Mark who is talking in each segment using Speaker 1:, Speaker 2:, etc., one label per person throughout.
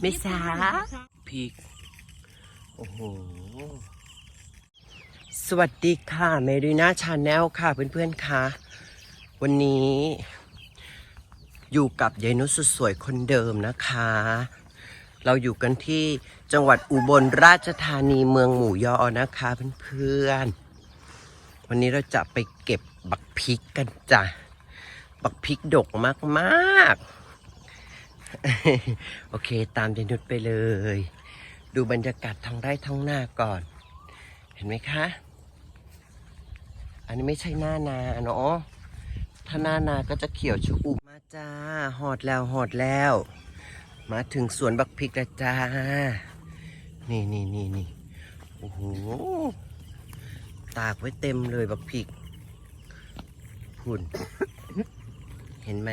Speaker 1: ไม่สาพริกโอ้โหสวัสดีค่ะเมรีน่าชาแนลค่ะเพื่อนๆค่ะ วันนี้อยู่กับยายนุสสวยคนเดิมนะคะ เราอยู่กันที่จังหวัดอุบลราชธานีเมืองหมู่ยอนะคะเพื่อนๆ วันนี้เราจะไปเก็บบักพริกกันจ้ะ บักพริกดกมากๆ โอเคตามยายนุชไปเลย ดูบรรยากาศท้องไร่ท้องหน้าก่อน เห็นไหมคะ อันนี้ไม่ใช่หน้านาเนาะถ้าหน้านาก็จะเขียวชอุ่มมาจ้าหอดแล้วหอดแล้ว มาถึงสวนบักพริกแล้วจ้า นี่นี่นี่นี่โอ้โหตากไว้เต็มเลยบักพริกพุ่น เห็นไหม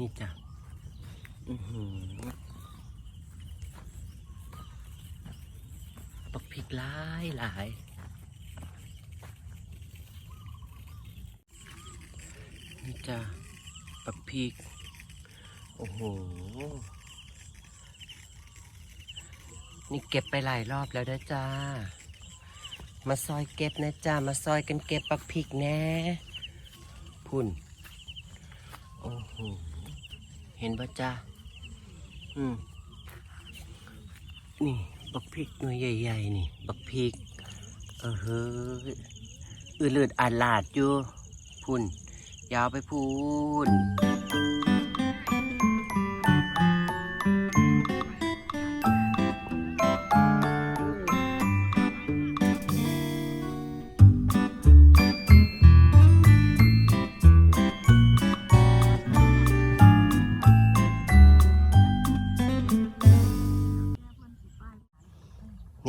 Speaker 1: นี่จ้ะปักพริกหลายหลายนี่จ้ะบักพริก โอ้โห นี่เก็บไปหลายรอบแล้วนะจ้า มาซอยเก็บนะจ้า มาซอยกันเก็บบักพริกแน่พุ่น เห็นปะจ้าอืมนี่ บักพริกหน่วยใหญ่ ๆ นี่ บักพริก เออเฮ้ยอือเลือดอาลาดอยู่ พุ่น ยาวไปพุ่น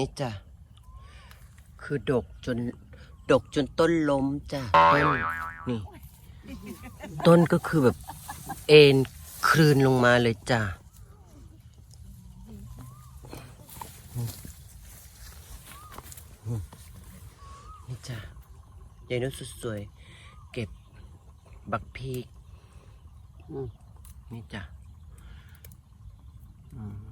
Speaker 1: นี่จ้ะ คือดกจน ดกจนต้นล้มจ้ะต้นนี่ ต้นก็คือแบบเอ็นคลืนลงมาเลยจ้ะนี่จ้ะยายนุชสุดสวย เก็บบักพีกนี่จ้ะอืม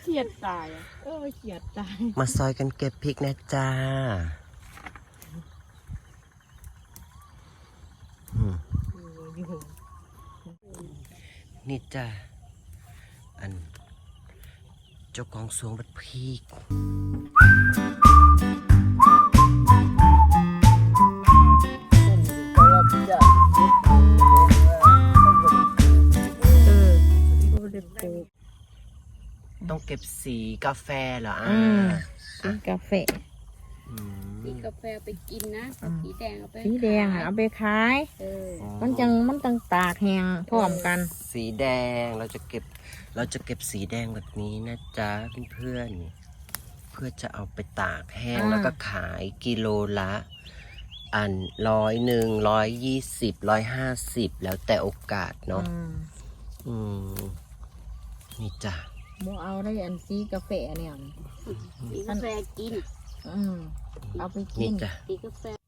Speaker 2: เขียดตายอะเออเขียดตาย
Speaker 1: มาซอยกันเก็บพริกนะจ้าอืมนี่จ้าอัน เจ้าของสวงบัดพริก
Speaker 2: เออก็ได้ปลูก
Speaker 1: ต้องเก็บสีกาแฟเหรอ
Speaker 2: อื
Speaker 1: อ่าม
Speaker 2: กินกาแฟ
Speaker 1: อืม
Speaker 3: สีกาแฟไปกินนะ
Speaker 2: อืม
Speaker 3: สีแดงเอาไป
Speaker 2: สีแดงอะเอาไปขาย
Speaker 3: เออ
Speaker 2: มันจังมันจังตากแห้งพร้อมกัน
Speaker 1: สีแดงเราจะเก็บ เราจะเก็บสีแดงแบบนี้นะจ๊ะเพื่อนๆเพื่อจะเอาไปตากแห้ง
Speaker 2: อ่า
Speaker 1: แล้วก็ขายกิโลละ อันร้อยหนึ่งร้อยยี่สิบร้อยห้าสิบแล้วแต่โอกาสเนาะ
Speaker 2: อืม
Speaker 1: อืมนี่จ้ะ
Speaker 2: บ่เอาได้อันสีกาแฟเนี่ย
Speaker 3: สีกาแฟกิน
Speaker 2: อืมเอาไปกิ
Speaker 1: นี่
Speaker 2: น
Speaker 1: จ้ะ
Speaker 3: สีกาแฟ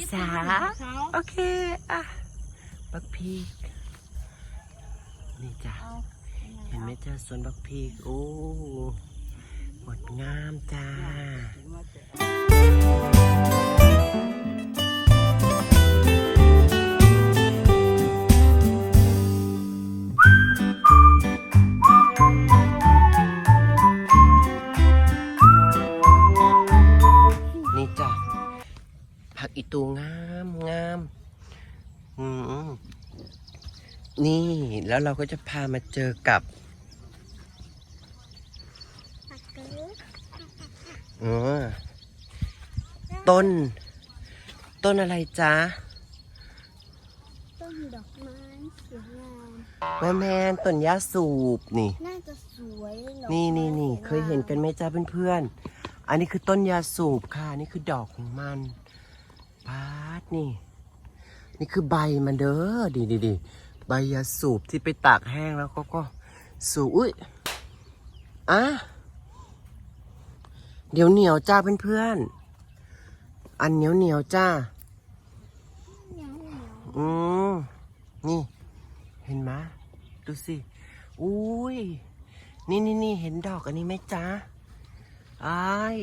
Speaker 1: ไม่สาโอเค อะบักพีกนี่จ้ะเห็นไหมจ้าสวนบักพีกโอ้งดงามจ้า แล้วเราก็จะพามาเจอกับเออต้น ต้นอะไรจ๊ะ
Speaker 4: ต้น
Speaker 3: ต้นดอกไม้สวยงาม
Speaker 1: แม่แมนต้นยาสูบนี่
Speaker 3: น่าจะสวยดอก
Speaker 1: นี่นี่
Speaker 3: ไม้
Speaker 1: นี่
Speaker 3: สวงาม
Speaker 1: เคยเห็นกันไหมจ้าเพื่อนๆ อันนี้คือต้นยาสูบค่ะ นี่คือดอกของมันปาดนี่ นี่คือใบมันเด้อดีดีดี ใบยาสูบที่ไปตากแห้งแล้วก็ก็สูบอุ้ยอะเดี๋ยวเหนียวจ้าเพื่อนๆอันเหนียวเหนียวๆจ้า
Speaker 3: เหนียวเหนียว
Speaker 1: อืมนี่ เห็นไหมดูสิอุ้ยนี่นี่นี่เห็นดอกอันนี้ไหมจ๊ะอาย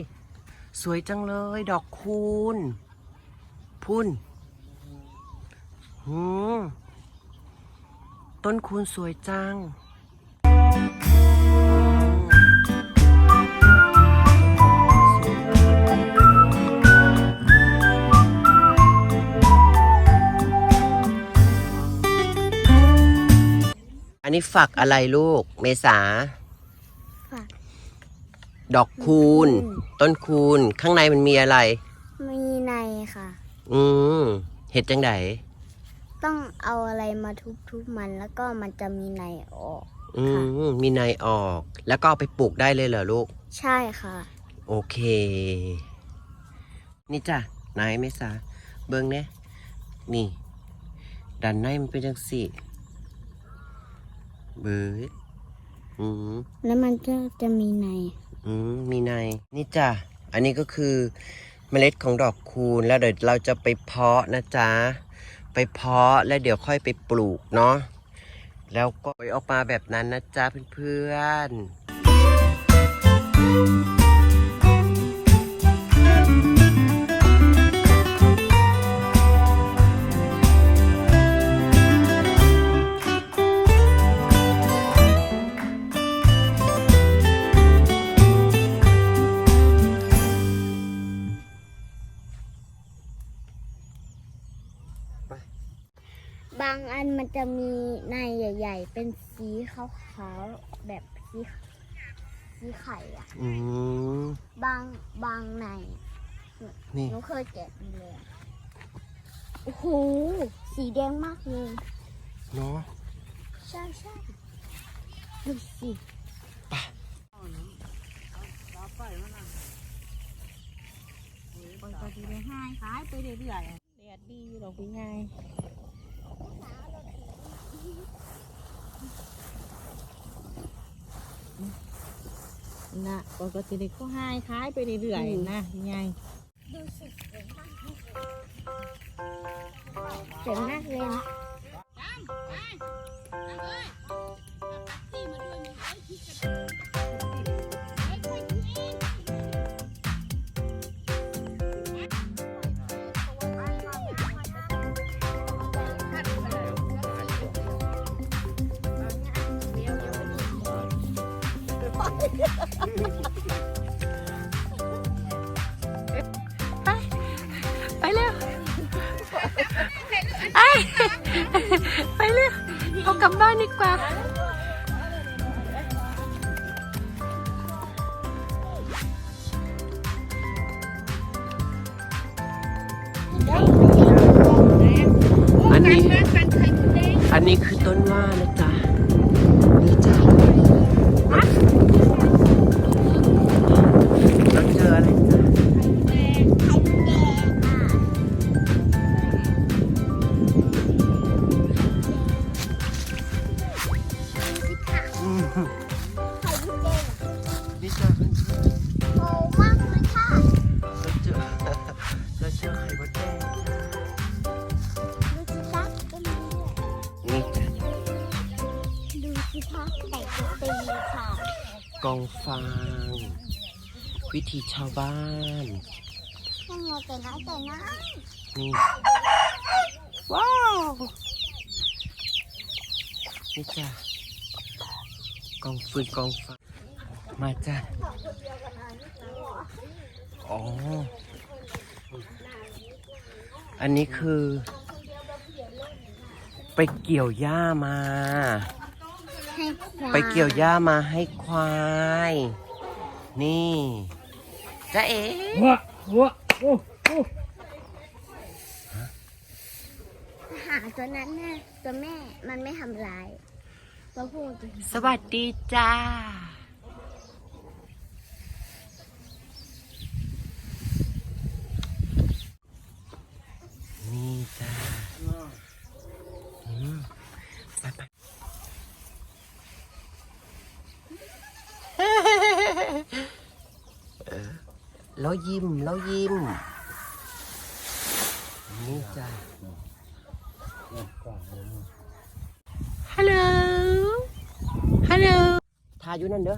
Speaker 1: สวยจังเลย ดอกคูณพุ่นหืม ต้นคูณสวยจังอันนี้ฝักอะไรลูก เมษา
Speaker 3: ค่ะ
Speaker 1: ดอกคูณ ต้นคูณ ข้างในมันมีอะไร
Speaker 3: มีในค่ะ
Speaker 1: อืมเห็ดจังได
Speaker 3: ต้องเอาอะไรมาทุบๆมันแล้วก็มันจะมีในออก
Speaker 1: อืมมีในออก แล้วก็เอาไปปลูกได้เลยเหรอลูก
Speaker 3: ใช่ค่ะ
Speaker 1: โอเค นี่จ้ะนายเมษาเบิ้งเนี่ยนี่ ดันในมันเป็นจังสี่เบิดอืม
Speaker 3: แล้วมันก็จะมีใน
Speaker 1: อืมมีในนี่จ้ะ อันนี้ก็คือเมล็ดของดอกคูณแล้วเดี๋ยวเราจะไปเพาะนะจ๊ะ ไปเพาะแล้วเดี๋ยวค่อยไปปลูกเนาะแล้วก็อออกมาแบบนั้นนะจ๊ะเพื่อนๆ
Speaker 3: บางอันมันจะมีในใหญ่ ๆ เป็นสีขาวๆแบบสีสีไข่อะ
Speaker 1: อืม
Speaker 3: บางบางใน
Speaker 1: นี่
Speaker 3: หนูเคยแกะดูเลยอะโอ้โหสีแดงมากเลย
Speaker 1: เนาะ
Speaker 3: ใช่ใช่ดูสิ
Speaker 2: คนก็ดีเลยให้ขายไปเรื่อยๆแดดดีอยู่ดอกพี่ไง นะปกติเด็กก็ให้ขายไปเรื่อยๆนะพี่ไง
Speaker 3: ดูสิสวยมากเลย นะ
Speaker 2: ไปเร็วไอไปเร็วเอากลับบ้านดีกว่า
Speaker 1: อันนี้ อันนี้คือต้นว่านะจ๊ะ องฟาง วิธีชาวบ้าน
Speaker 3: นั่นไงแต่น้อยแต่น้อย
Speaker 1: นี่ว้าวนี่จ้ะกองฟืนกองไฟมาจ้ะอ๋อ อันนี้คือ ไปเกี่ยวหญ้ามา
Speaker 3: ให้ควาย
Speaker 1: ไปเกี่ยวหญ้ามาให้ควาย นี่จ้าเอ๋
Speaker 2: ว้าว้าโอ้โอ้
Speaker 3: หามาตัวนั้นน่ะตัวแม่มันไม่ทำร้ายตัวผู้จะ
Speaker 1: สวัสดีจ้า นี่จ้าอืมไปไปเออ แล้วยิ้มแล้วยิ้มนี่จ้าฮัลโหล ฮัลโหล ทาอยู่นั่นเด้อ